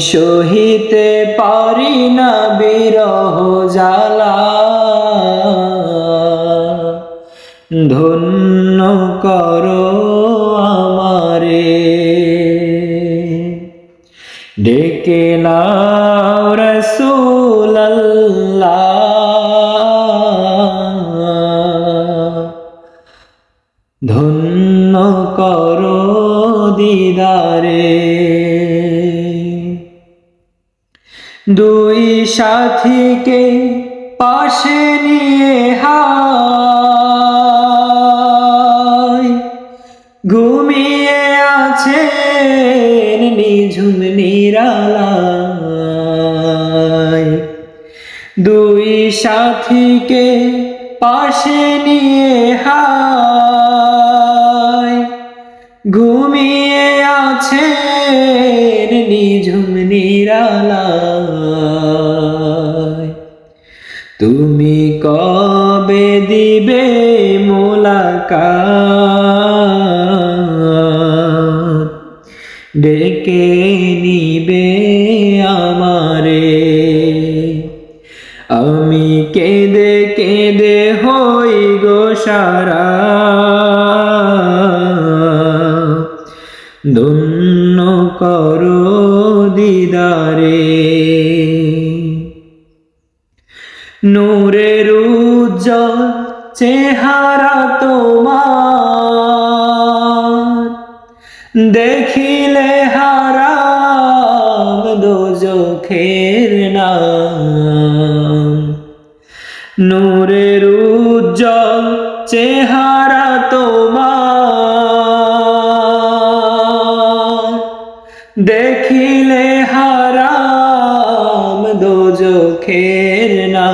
সহিতে পারি না বিরহ জ্বালা। ধন্য করো আমারে। ডেকে নাও রসুল্লাহ ধন্য করো দিদারে। দুই সাথীকে পাশে নিয়ে হায়। ঘুমিয়ে আছেন নিঝুম নিরালায়। দুই সাথীকে পাশে নিয়ে হায়। ঘুমিয়ে আছেন নিঝুম নিরালায়। তুমি কবে দিবে মোলাকাত? ডেকে নিবে আমারে। আমি কেঁদে কেঁদে হই গো সারা। ধন্য করো দিদারে। নূরের উজ্জ্বল চেহারা তোমার। দেখিলে হারাম দোজখের নাম। নূরের উজ্জ্বল চেহারা তোমার। দেখিলে সুখের না